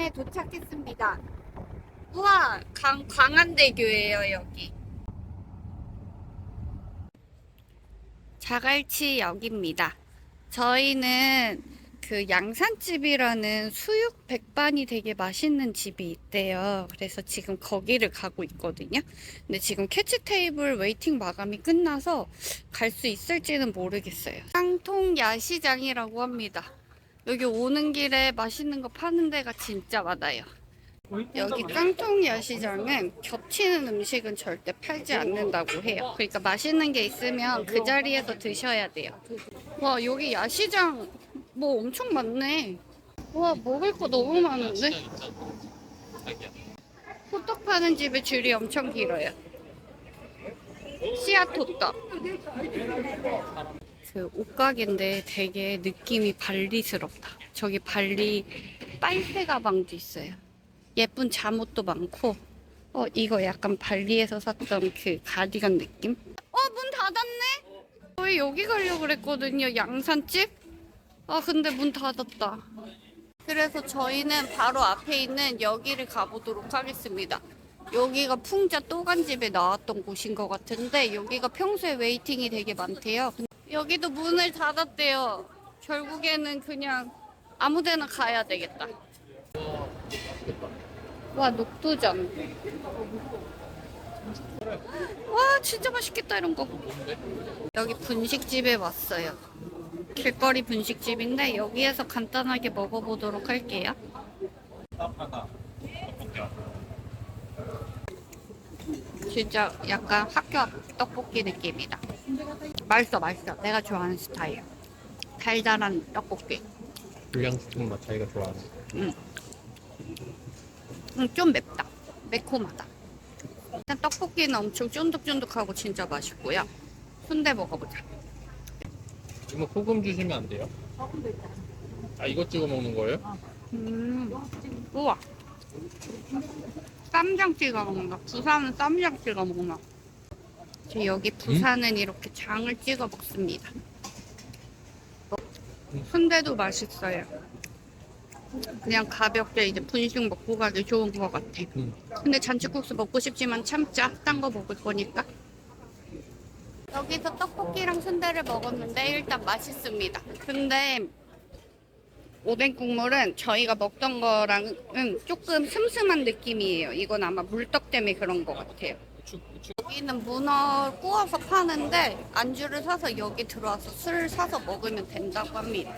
부산에 도착했습니다. 우와, 강, 광안대교예요, 여기. 자갈치역입니다. 저희는 그 양산집이라는 수육 백반이 되게 맛있는 집이 있대요. 그래서 지금 거기를 가고 있거든요. 근데 지금 캐치 테이블 웨이팅 마감이 끝나서 갈 수 있을지는 모르겠어요. 깡통 야시장이라고 합니다. 여기 오는 길에 맛있는 거 파는 데가 진짜 많아요. 여기 깡통 야 시장은 겹치는 음식은 절대 팔지 않는다고 해요. 그러니까 맛있는 게 있으면 그 자리에서 드셔야 돼요. 와, 여기 야시장 뭐 엄청 많네. 와, 먹을 거 너무 많은데? 호떡 파는 집에 줄이 엄청 길어요. 씨앗 호떡. 그 옷가게인데 되게 느낌이 발리스럽다. 저기 발리 빨대 가방도 있어요. 예쁜 잠옷도 많고, 어, 이거 약간 발리에서 샀던 그 가디건 느낌? 어, 문 닫았네? 저희 여기 가려고 그랬거든요. 양산집? 아, 근데 문 닫았다. 그래서 저희는 바로 앞에 있는 여기를 가보도록 하겠습니다. 여기가 풍자 또간집에 나왔던 곳인 것 같은데 여기가 평소에 웨이팅이 되게 많대요. 여기도 문을 닫았대요. 결국에는 그냥 아무 데나 가야 되겠다. 와 녹두전. 와 진짜 맛있겠다 이런 거. 여기 분식집에 왔어요. 길거리 분식집인데 여기에서 간단하게 먹어보도록 할게요. 진짜 약간 학교 앞 떡볶이 느낌이다. 맛있어, 맛있어. 내가 좋아하는 스타일. 달달한 떡볶이. 불량식품 맛 자기가 좋아하는 음, 좀 맵다. 매콤하다. 일단 떡볶이는 엄청 쫀득쫀득하고 진짜 맛있고요. 순대 먹어보자. 이모 소금 주시면 안 돼요? 아 이거 찍어 먹는 거예요? 음, 우와. 쌈장 찍어 먹는다. 부산은 쌈장 찍어 먹나. 저 여기 부산은 이렇게 장을 찍어 먹습니다. 순대도 맛있어요. 그냥 가볍게 이제 분식 먹고 가기 좋은 것 같아. 음. 근데 잔치국수 먹고 싶지만 참자. 딴 거 먹을 거니까. 여기서 떡볶이랑 순대를 먹었는데 일단 맛있습니다. 근데 오뎅 국물은 저희가 먹던 거랑은 조금 슴슴한 느낌이에요. 이건 아마 물떡 때문에 그런 것 같아요. 여기는 문어 구워서 파는데 안주를 사서 여기 들어와서 술 사서 먹으면 된다고 합니다.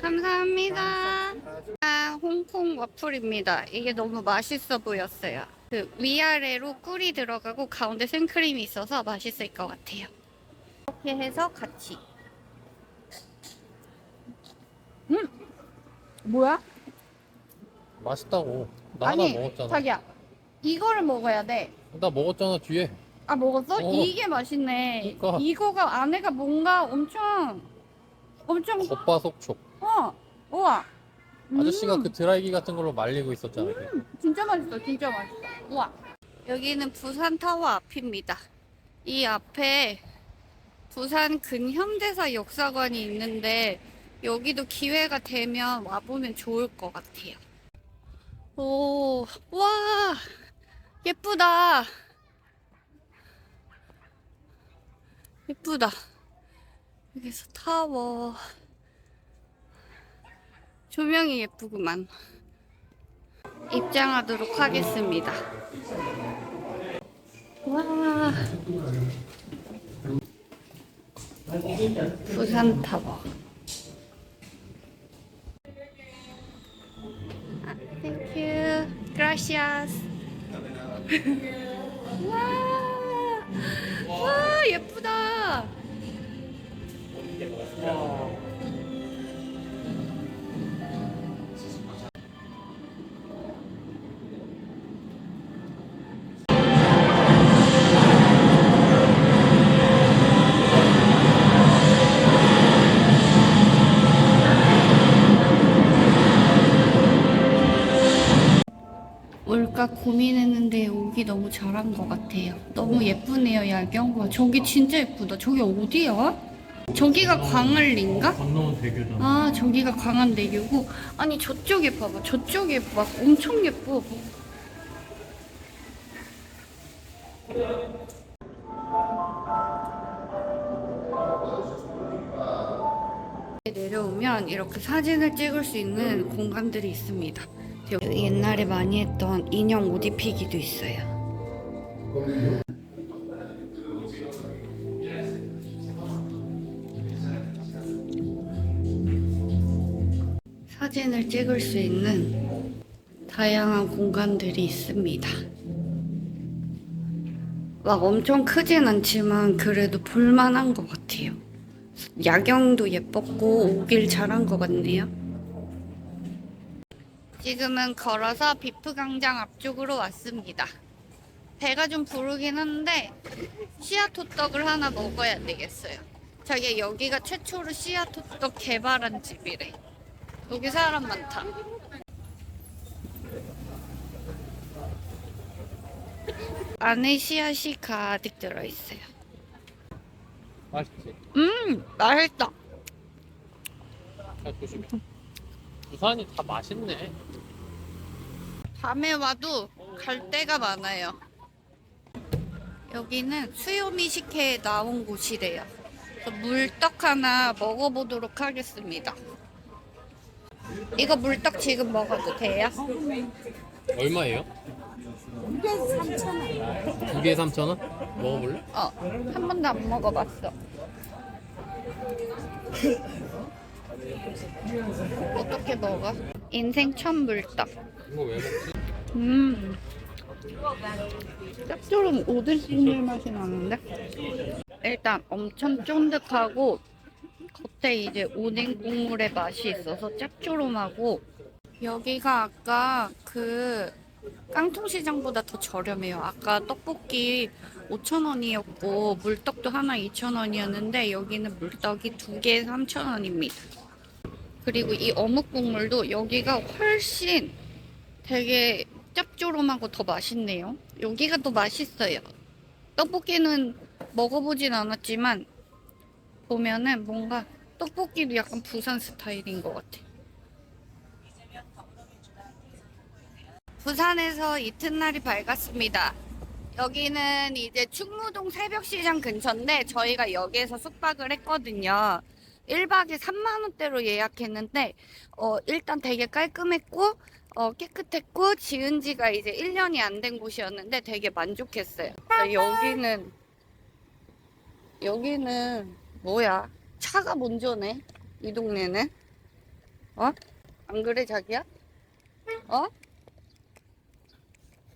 감사합니다. 아, 홍콩 와플입니다. 이게 너무 맛있어 보였어요. 그 위아래로 꿀이 들어가고 가운데 생크림이 있어서 맛있을 것 같아요. 이렇게 해서 같이. 음, 뭐야? 맛있다고 나 아니, 하나 먹었잖아 자기야, 이거를 먹어야 돼. 나 먹었잖아 뒤에 아, 먹었어? 어. 이게 맛있네. 그러니까. 이거가 안에가 뭔가 엄청, 엄청, 겉바속촉 어, 우와. 아저씨가 음, 그 드라이기 같은 걸로 말리고 있었잖아 걔. 진짜 맛있어, 진짜 맛있어. 우와. 여기는 부산 타워 앞입니다. 이 앞에 부산 근현대사 역사관이 있는데, 여기도 기회가 되면 와보면 좋을 것 같아요. 오, 와, 예쁘다. 예쁘다. 여기서 타워. 조명이 예쁘구만. 입장하도록 하겠습니다. 와. 부산 타워. 아, 땡큐. 그라시아스. 와. 와, 예쁘다. 올 고민했는데 오기 너무 잘한 것 같아요. 너무 예쁘네요, 야경. 와, 저기 진짜 예쁘다. 저기 어디야? 저기가 광안리인가? 건너온 대교잖아. 아 저기가 광안대교고 아니 저쪽에 봐봐 저쪽에 막 엄청 예뻐 내려오면 이렇게 사진을 찍을 수 있는 공간들이 있습니다 옛날에 많이 했던 인형 옷 입히기도 있어요 사진을 찍을 수 있는 다양한 공간들이 있습니다. 막 엄청 크진 않지만 그래도 볼만한 것 같아요. 야경도 예뻤고 오길 잘한 것 같네요. 지금은 걸어서 비프 광장 앞쪽으로 왔습니다. 배가 좀 부르긴 한데 씨앗 호떡을 하나 먹어야 되겠어요. 자기 여기가 최초로 씨앗 호떡 개발한 집이래. 여기 사람 많다. 안에 씨앗이 가득 들어있어요. 맛있지? 음, 맛있다. 잘 조심해. 부산이 다 맛있네. 밤에 와도 갈 데가 많아요. 여기는 수요미식회에 나온 곳이래요. 그래서 물떡 하나 먹어보도록 하겠습니다. 이거 물떡 지금 먹어도 돼요? 얼마예요? 두 개에 3,000원? 먹어볼래? 어, 한 번도 안 먹어봤어. 어떻게 먹어? 인생 첫 물떡. 음. 짭조름 오뎅 국물 맛이 나는데? 일단 엄청 쫀득하고 겉에 이제 오뎅 국물의 맛이 있어서 짭조름하고 여기가 아까 그 깡통시장보다 더 저렴해요. 아까 떡볶이 5,000원이었고 물떡도 하나 2,000원이었는데 여기는 물떡이 두 개에 3,000원입니다. 그리고 이 어묵 국물도 여기가 훨씬 되게 짭조름하고 더 맛있네요. 여기가 더 맛있어요. 떡볶이는 먹어보진 않았지만 보면은 뭔가 떡볶이도 약간 부산 스타일인 것 같아. 부산에서 이튿날이 밝았습니다. 여기는 이제 충무동 새벽시장 근처인데 저희가 여기에서 숙박을 했거든요. 1박에 3만원대로 예약했는데 어, 일단 되게 깔끔했고 어, 깨끗했고 지은 지가 이제 1년이 안 된 곳이었는데 되게 만족했어요. 어, 여기는 여기는 뭐야? 차가 먼저네. 이 동네는. 어? 안 그래 자기야? 어?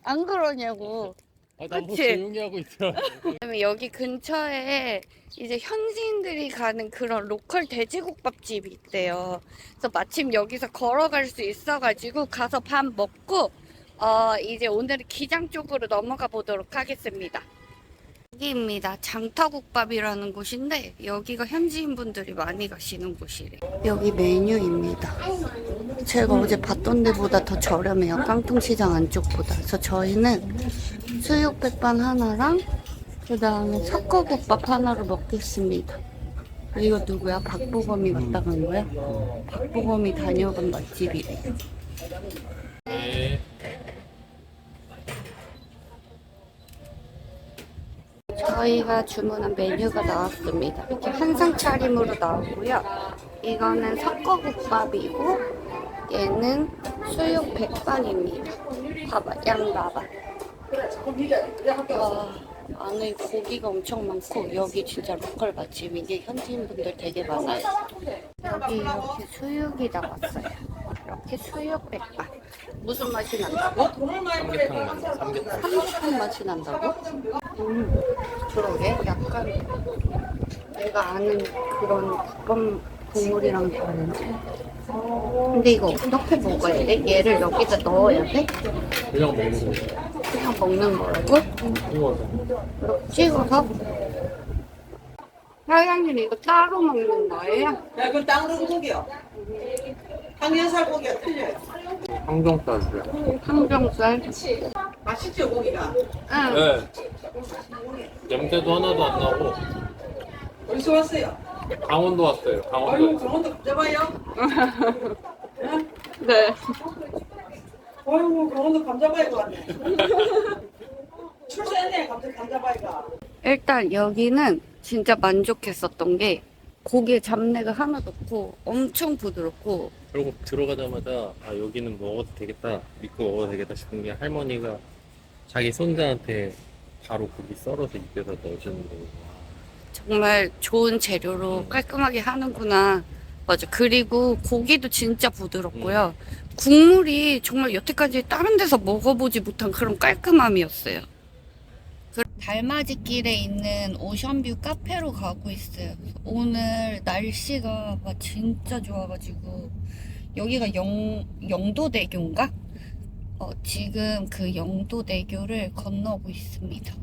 안 그러냐고. 아, 나뭐 그치? 조용히 하고 있더라. 그다음에 여기 근처에 이제 현지인들이 가는 그런 로컬 돼지국밥집이 있대요. 그래서 마침 여기서 걸어갈 수 있어가지고 가서 밥 먹고 어 이제 오늘은 기장 쪽으로 넘어가 보도록 하겠습니다. 여기입니다. 장터국밥이라는 곳인데 여기가 현지인 분들이 많이 가시는 곳이래요. 여기 메뉴입니다. 제가 어제 봤던 데보다 더 저렴해요. 깡통시장 안쪽보다. 그래서 저희는 수육 백반 하나랑 그 다음에 석거국밥 하나를 먹겠습니다. 이거 누구야? 박보검이 왔다 간 거야? 박보검이 다녀간 맛집이래. 네. 저희가 주문한 메뉴가 나왔습니다. 이렇게 한상 차림으로 나오고요. 이거는 석거국밥이고 얘는 수육 백반입니다. 봐봐, 양 봐봐. 와, 안에 고기가 엄청 많고 여기 진짜 로컬 맛집 이게 현지인분들 되게 많아요. 여기 이렇게 수육이 나왔어요. 이렇게 수육 백반. 무슨 맛이 난다고? 삼계탕 맛. 삼계탕. 삼계탕 맛이 난다고? 음, 그러게. 약간 내가 아는 그런 국밥 국물이랑 다른데. 근데 이거 어떻게 먹어야 돼? 얘를 여기다 넣어야 돼? 그냥 먹는 거. 그냥 먹는 거라고? 이렇게 찍어서? 사장님 이거 따로 먹는 거예요? 야, 그건 땅으로 고기요. 항연살 고기가 틀려요. 항정살이야. 항정살? 맛있죠, 고기가? 응. 네. 냄새도 하나도 안 나고 어디서 왔어요? 강원도 왔어요. 아이고 강원도. 강원도 감자바이요? 네. 아이고 강원도 감자바이가 왔네. 출세했네 감자 감자바이가. 일단 여기는 진짜 만족했었던 게 고기에 잡내가 하나도 없고 엄청 부드럽고 그리고 들어가자마자 아 여기는 먹어도 되겠다 믿고 먹어도 되겠다 싶은 게 할머니가 자기 손자한테 바로 고기 썰어서 입에다 넣어주는데 정말 좋은 재료로 깔끔하게 하는구나. 맞아. 그리고 고기도 진짜 부드럽고요. 국물이 정말 여태까지 다른 데서 먹어보지 못한 그런 깔끔함이었어요. 그 달맞이길에 있는 오션뷰 카페로 가고 있어요. 오늘 날씨가 막 진짜 좋아가지고 여기가 영, 영도대교인가? 어, 지금 그 영도대교를 건너고 있습니다.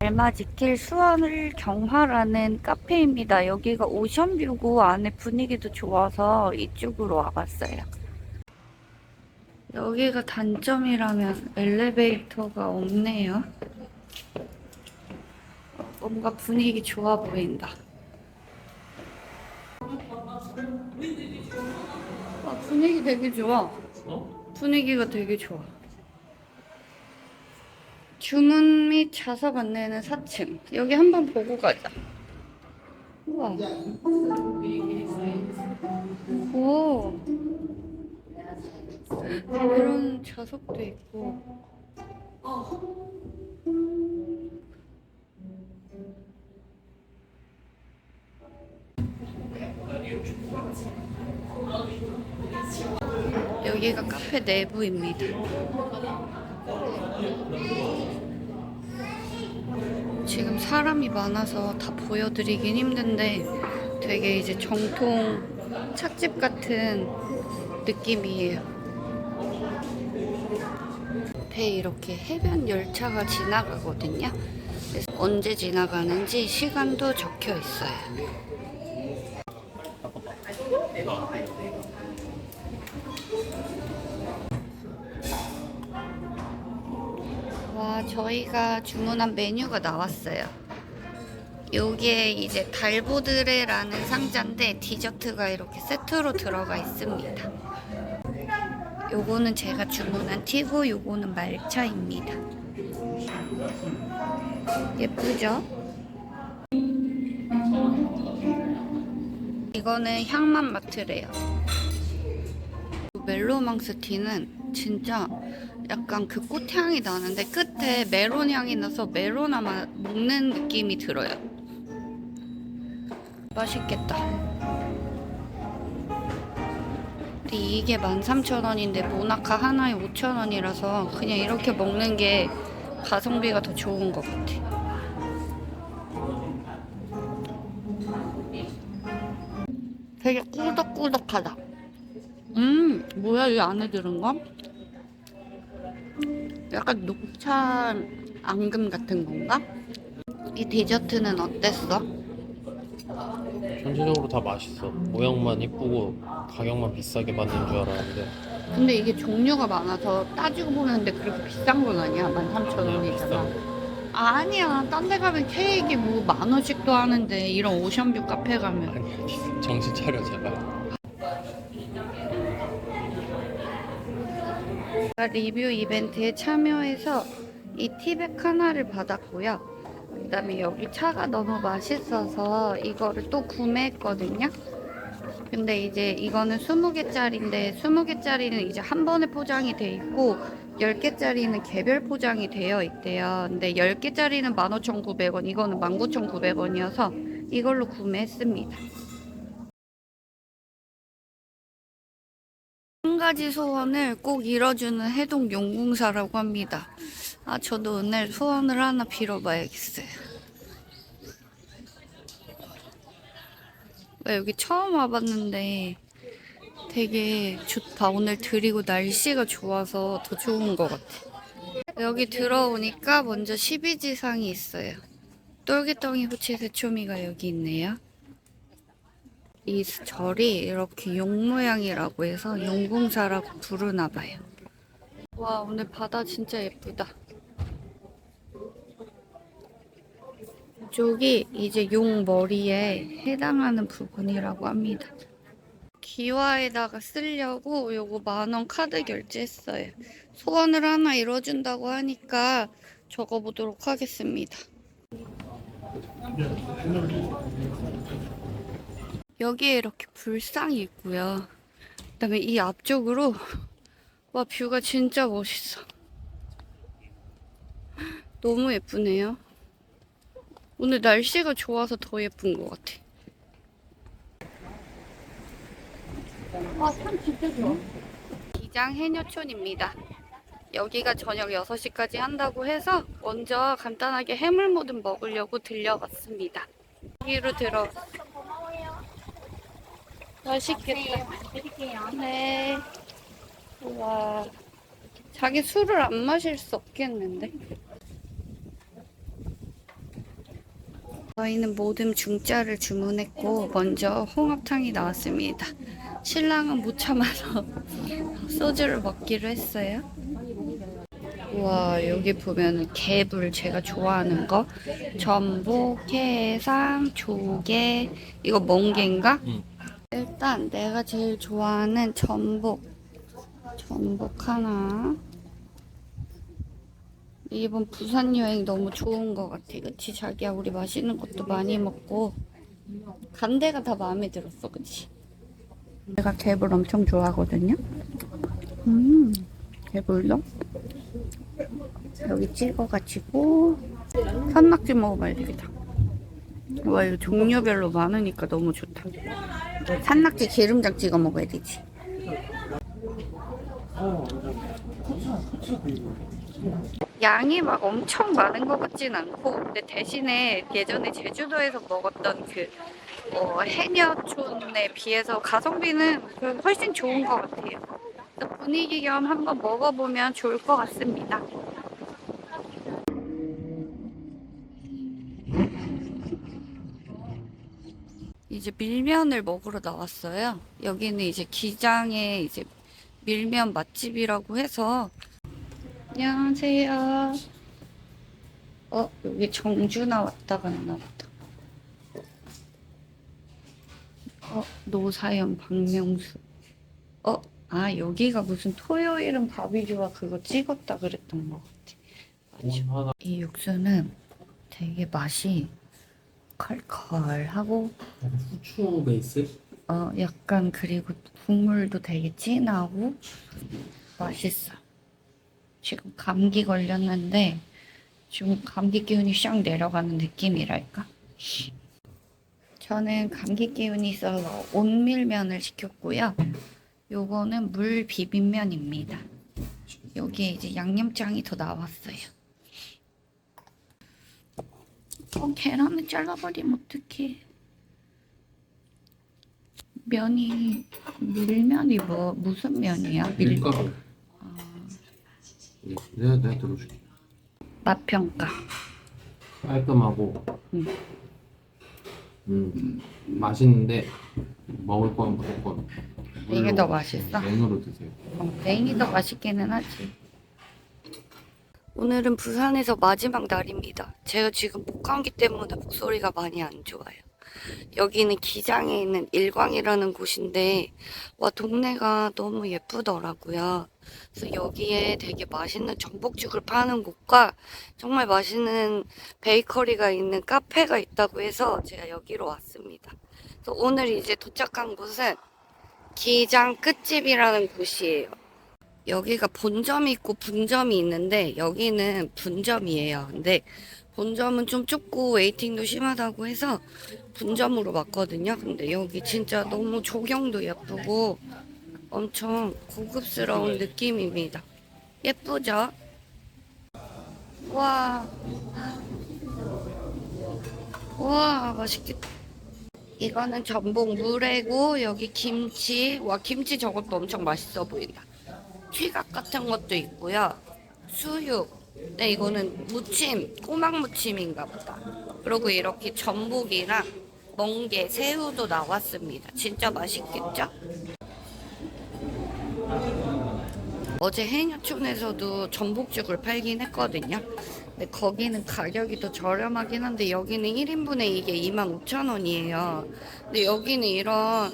달맞이길 수원을 경화라는 카페입니다. 여기가 오션뷰고 안에 분위기도 좋아서 이쪽으로 와봤어요. 여기가 단점이라면 엘리베이터가 없네요. 뭔가 분위기 좋아 보인다. 아, 분위기 되게 좋아. 어? 분위기가 되게 좋아. 주문 및 좌석 안내는 4층. 여기 한번 보고 가자. 우와. 오. 이런 좌석도 있고. 여기가 카페 내부입니다. 지금 사람이 많아서 다 보여드리긴 힘든데 되게 이제 정통 찻집 같은 느낌이에요. 앞에 이렇게 해변 열차가 지나가거든요. 그래서 언제 지나가는지 시간도 적혀 있어요. 와, 저희가 주문한 메뉴가 나왔어요. 요게 이제 달보드레라는 상자인데 디저트가 이렇게 세트로 들어가 있습니다. 요거는 제가 주문한 티고 요거는 말차입니다. 예쁘죠? 이거는 향만 맡으래요. 멜로망스 티는 진짜 약간 그 꽃향이 나는데 끝에 메론 향이 나서 메로나만 먹는 느낌이 들어요. 맛있겠다. 근데 이게 13,000원인데 모나카 하나에 5,000원이라서 그냥 이렇게 먹는 게 가성비가 더 좋은 것 같아. 되게 꾸덕꾸덕하다. 음, 뭐야, 이 안에 들은 거? 약간 녹차 앙금 같은 건가? 이 디저트는 어땠어? 전체적으로 다 맛있어 모양만 이쁘고 가격만 비싸게 받는 줄 알았는데 근데 이게 종류가 많아서 따지고 보면 근데 그렇게 비싼 건 아니야. 13,000원이잖아. 아니야. 딴 데 가면 케이크 뭐 만 원씩도 하는데 이런 오션뷰 카페 가면 아니 정신 차려 제발 리뷰 이벤트에 참여해서 이 티백 하나를 받았고요. 그다음에 여기 차가 너무 맛있어서 이거를 또 구매했거든요. 근데 이제 이거는 20개짜리인데 20개짜리는 이제 한 번에 포장이 돼 있고 10개짜리는 개별 포장이 되어 있대요. 근데 10개짜리는 15,900원, 이거는 19,900원이어서 이걸로 구매했습니다. 한 가지 소원을 꼭 이뤄주는 해동 용궁사라고 합니다. 아, 저도 오늘 소원을 하나 빌어봐야겠어요. 왜 여기 처음 와봤는데 되게 좋다. 오늘 드리고 날씨가 좋아서 더 좋은 것 같아. 여기 들어오니까 먼저 12지상이 있어요. 똘기덩이 후치 새초미가 여기 있네요. 이 절이 이렇게 용 모양이라고 해서 용궁사라고 부르나 봐요. 와, 오늘 바다 진짜 예쁘다. 이쪽이 이제 용 머리에 해당하는 부분이라고 합니다. 기와에다가 쓰려고 요거 만원 카드 결제했어요. 소원을 하나 이뤄준다고 하니까 적어보도록 하겠습니다. 여기에 이렇게 불상이 있고요. 그 다음에 이 앞쪽으로 와 뷰가 진짜 멋있어. 너무 예쁘네요. 오늘 날씨가 좋아서 더 예쁜 것 같아. 와, 참 진짜 좋아. 기장 해녀촌입니다. 여기가 저녁 6시까지 한다고 해서 먼저 간단하게 해물모듬 먹으려고 들려봤습니다. 여기로 들어. 맛있겠다. 네. 우와. 자기 술을 안 마실 수 없겠는데? 저희는 모듬 중짜를 주문했고 먼저 홍합탕이 나왔습니다. 신랑은 못 참아서 소주를 먹기로 했어요. 우와 여기 보면 개불 제가 좋아하는 거? 전복, 해삼, 조개 이거 멍게인가? 응. 일단 내가 제일 좋아하는 전복. 전복 하나. 이번 부산 여행 너무 좋은 것 같아. 그치 자기야? 우리 맛있는 것도 많이 먹고. 간 데가 다 마음에 들었어 그치 내가 개불 엄청 좋아하거든요 음 개불도 여기 찍어가지고 산낙지 먹어봐야 되겠다 와 이거 종류별로 많으니까 너무 좋다 산낙지 기름장 찍어 먹어야 되지 양이 막 엄청 많은 것 같진 않고 근데 대신에 예전에 제주도에서 먹었던 그 어, 해녀촌에 비해서 가성비는 그 훨씬 좋은 것 같아요. 분위기 겸 한번 먹어보면 좋을 것 같습니다. 이제 밀면을 먹으러 나왔어요. 여기는 이제 기장의 이제 밀면 맛집이라고 해서 안녕하세요. 어, 여기 정준아 왔다 갔나 보다. 어, 노사연 박명수. 어, 아, 여기가 무슨 토요일은 좋아 그거 찍었다 그랬던 것 같아. 맞아. 이 육수는 되게 맛이 컬컬하고 후추 베이스? 어, 약간 그리고 국물도 되게 진하고 맛있어. 지금 감기 걸렸는데 지금 감기 기운이 샥 내려가는 느낌이랄까? 저는 감기 기운이 있어서 온밀면을 시켰고요. 요거는 물 비빔면입니다. 여기에 이제 양념장이 더 나왔어요. 어, 계란을 잘라버리면 어떡해. 면이 밀면이 뭐 무슨 면이야? 밀 밀가루. 네, 내가 내가 들어줄게. 맛 평가. 깔끔하고. 음. 음. 맛있는데 먹을 거면 무조건 이게 더 맛있어? 냉으로 드세요. 어, 냉이 더 맛있기는 하지. 오늘은 부산에서 마지막 날입니다. 제가 지금 목감기 때문에 목소리가 많이 안 좋아요. 여기는 기장에 있는 일광이라는 곳인데 와 동네가 너무 예쁘더라고요. 그래서 여기에 되게 맛있는 전복죽을 파는 곳과 정말 맛있는 베이커리가 있는 카페가 있다고 해서 제가 여기로 왔습니다. 그래서 오늘 이제 도착한 곳은 기장 끝집이라는 곳이에요. 여기가 본점이 있고 분점이 있는데 여기는 분점이에요. 근데 본점은 좀 좁고 웨이팅도 심하다고 해서 분점으로 왔거든요. 근데 여기 진짜 너무 조경도 예쁘고 엄청 고급스러운 느낌입니다. 예쁘죠? 와. 와, 맛있겠다. 이거는 전복 물회고 여기 김치. 와, 김치 저것도 엄청 맛있어 보인다. 튀각 같은 것도 있고요. 수육. 네, 이거는 무침, 꼬막 무침인가 보다. 그리고 이렇게 전복이랑 멍게, 새우도 나왔습니다. 진짜 맛있겠죠? 어제 해녀촌에서도 전복죽을 팔긴 했거든요. 근데 거기는 가격이 더 저렴하긴 한데 여기는 1인분에 이게 25,000원이에요. 근데 여기는 이런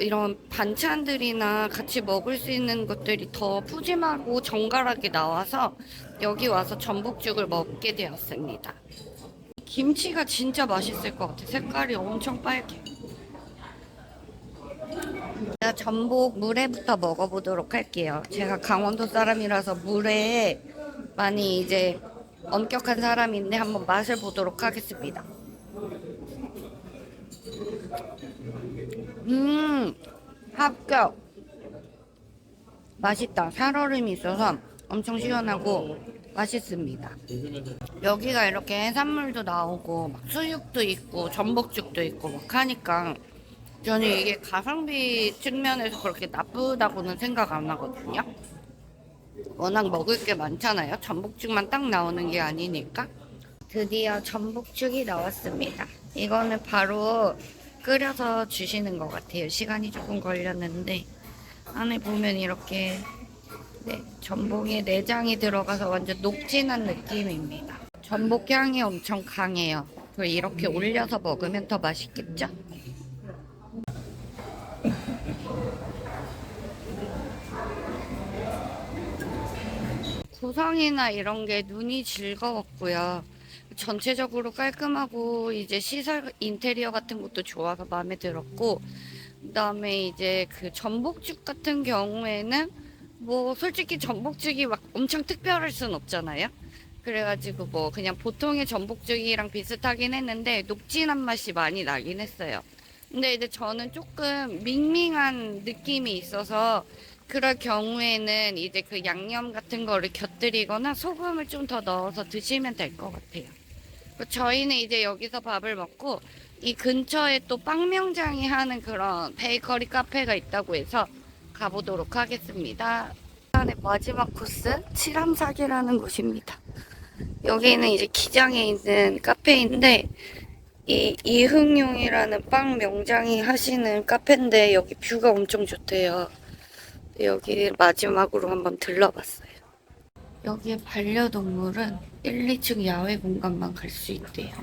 이런 반찬들이나 같이 먹을 수 있는 것들이 더 푸짐하고 정갈하게 나와서 여기 와서 전복죽을 먹게 되었습니다. 김치가 진짜 맛있을 것 같아. 색깔이 엄청 빨개. 제가 전복 물회부터 먹어보도록 할게요. 제가 강원도 사람이라서 물회에 많이 이제 엄격한 사람인데 한번 맛을 보도록 하겠습니다. 음, 합격. 맛있다. 살얼음이 있어서 엄청 시원하고 맛있습니다. 여기가 이렇게 해산물도 나오고 막 수육도 있고 전복죽도 있고 막 하니까 저는 이게 가성비 측면에서 그렇게 나쁘다고는 생각 안 하거든요. 워낙 먹을 게 많잖아요. 전복죽만 딱 나오는 게 아니니까. 드디어 전복죽이 나왔습니다. 이거는 바로 끓여서 주시는 것 같아요. 시간이 조금 걸렸는데 안에 보면 이렇게 네, 전복에 내장이 들어가서 완전 녹진한 느낌입니다. 전복 향이 엄청 강해요. 그리고 이렇게 올려서 먹으면 더 맛있겠죠? 구성이나 이런 게 눈이 즐거웠고요. 전체적으로 깔끔하고 이제 시설 인테리어 같은 것도 좋아서 마음에 들었고 그다음에 이제 그 전복죽 같은 경우에는 뭐 솔직히 전복죽이 막 엄청 특별할 순 없잖아요. 그래가지고 뭐 그냥 보통의 전복죽이랑 비슷하긴 했는데 녹진한 맛이 많이 나긴 했어요. 근데 이제 저는 조금 밍밍한 느낌이 있어서 그럴 경우에는 이제 그 양념 같은 거를 곁들이거나 소금을 좀 더 넣어서 드시면 될 것 같아요. 그리고 저희는 이제 여기서 밥을 먹고 이 근처에 또 빵명장이 하는 그런 베이커리 카페가 있다고 해서 가보도록 하겠습니다. 안의 마지막 코스 칠암사기라는 곳입니다. 여기는 이제 기장에 있는 카페인데 이 이흥용이라는 빵 명장이 하시는 카페인데 여기 뷰가 엄청 좋대요. 여기 마지막으로 한번 들러봤어요. 여기에 반려동물은 1, 2층 야외 공간만 갈 수 있대요.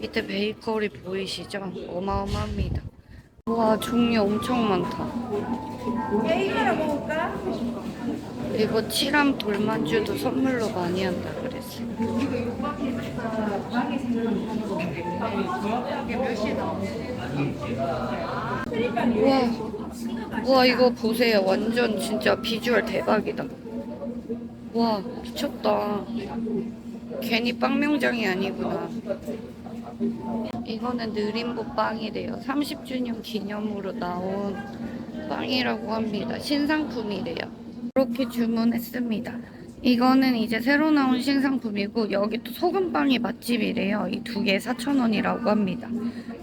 밑에 베이커리 보이시죠? 어마어마합니다. 와 종류 엄청 많다. 이거나 먹을까? 이거 칠함 돌만주도 선물로 많이 한다 그랬어. 와, 와 이거 보세요. 완전 진짜 비주얼 대박이다. 와 미쳤다. 괜히 빵명장이 아니구나. 이거는 느림보 빵이래요. 30주년 기념으로 나온 빵이라고 합니다. 신상품이래요. 그렇게 주문했습니다. 이거는 이제 새로 나온 신상품이고 여기 또 소금빵이 맛집이래요. 이 두 개 4,000원이라고 합니다.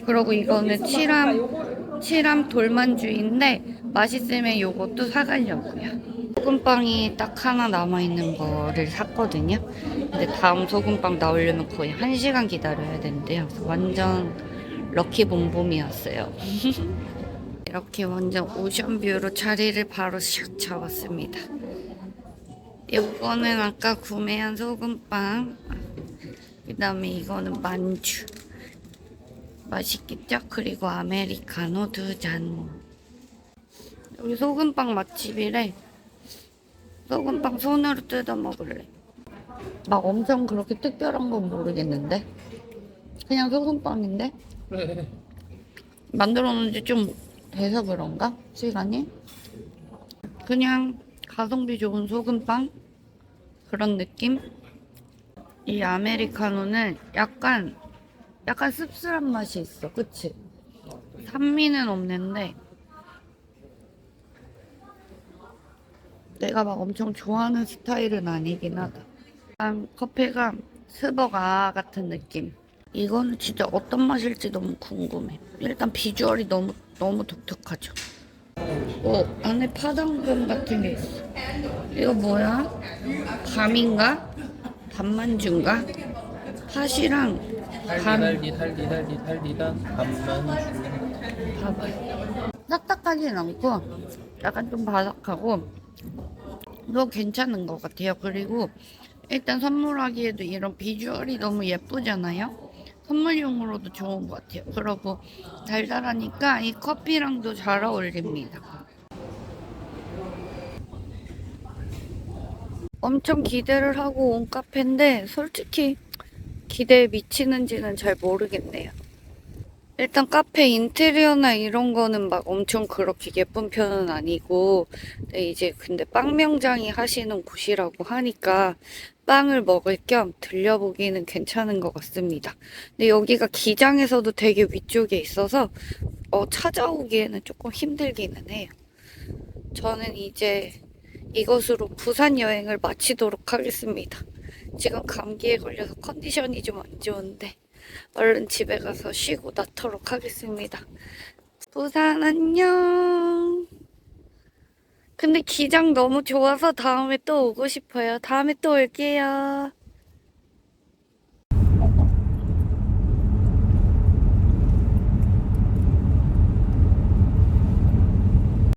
그리고 이거는 칠함 칠함 돌만주인데 맛있으면 요것도 사가려고요. 소금빵이 딱 하나 남아있는 거를 샀거든요. 근데 다음 소금빵 나오려면 거의 1시간 기다려야 되는데요. 완전 럭키 봄봄이었어요. 이렇게 완전 오션뷰로 자리를 바로 샥 잡았습니다. 이거는 아까 구매한 소금빵. 그 다음에 이거는 만주. 맛있겠죠? 그리고 아메리카노 두 잔. 여기 소금빵 맛집이래. 소금빵 손으로 뜯어 먹을래. 막 엄청 그렇게 특별한 건 모르겠는데. 그냥 소금빵인데? 만들어 놓은 지 좀 돼서 그런가? 시간이? 그냥 가성비 좋은 소금빵? 그런 느낌? 이 아메리카노는 약간, 약간 씁쓸한 맛이 있어. 그치? 산미는 없는데, 내가 막 엄청 좋아하는 스타일은 아니긴 하다. 약간 커피가 스버가 같은 느낌. 이거는 진짜 어떤 맛일지 너무 궁금해. 일단 비주얼이 너무 너무 독특하죠. 어 안에 파당금 같은 게 있어. 이거 뭐야? 밤인가? 밤만주인가? 팥이랑 밤 달디 달디 달디 달디다 밤만주 봐봐요. 딱딱하진 않고 약간 좀 바삭하고 도 괜찮은 것 같아요. 그리고 일단 선물하기에도 이런 비주얼이 너무 예쁘잖아요. 선물용으로도 좋은 것 같아요. 그리고 달달하니까 이 커피랑도 잘 어울립니다. 엄청 기대를 하고 온 카페인데 솔직히 기대에 미치는지는 잘 모르겠네요. 일단 카페 인테리어나 이런 거는 막 엄청 그렇게 예쁜 편은 아니고 네, 이제 근데 빵 명장이 하시는 곳이라고 하니까 빵을 먹을 겸 들려보기는 괜찮은 것 같습니다. 근데 여기가 기장에서도 되게 위쪽에 있어서 어, 찾아오기에는 조금 힘들기는 해요. 저는 이제 이것으로 부산 여행을 마치도록 하겠습니다. 지금 감기에 걸려서 컨디션이 좀 안 좋은데 얼른 집에 가서 쉬고 낫도록 하겠습니다. 부산 안녕. 근데 기장 너무 좋아서 다음에 또 오고 싶어요. 다음에 또 올게요.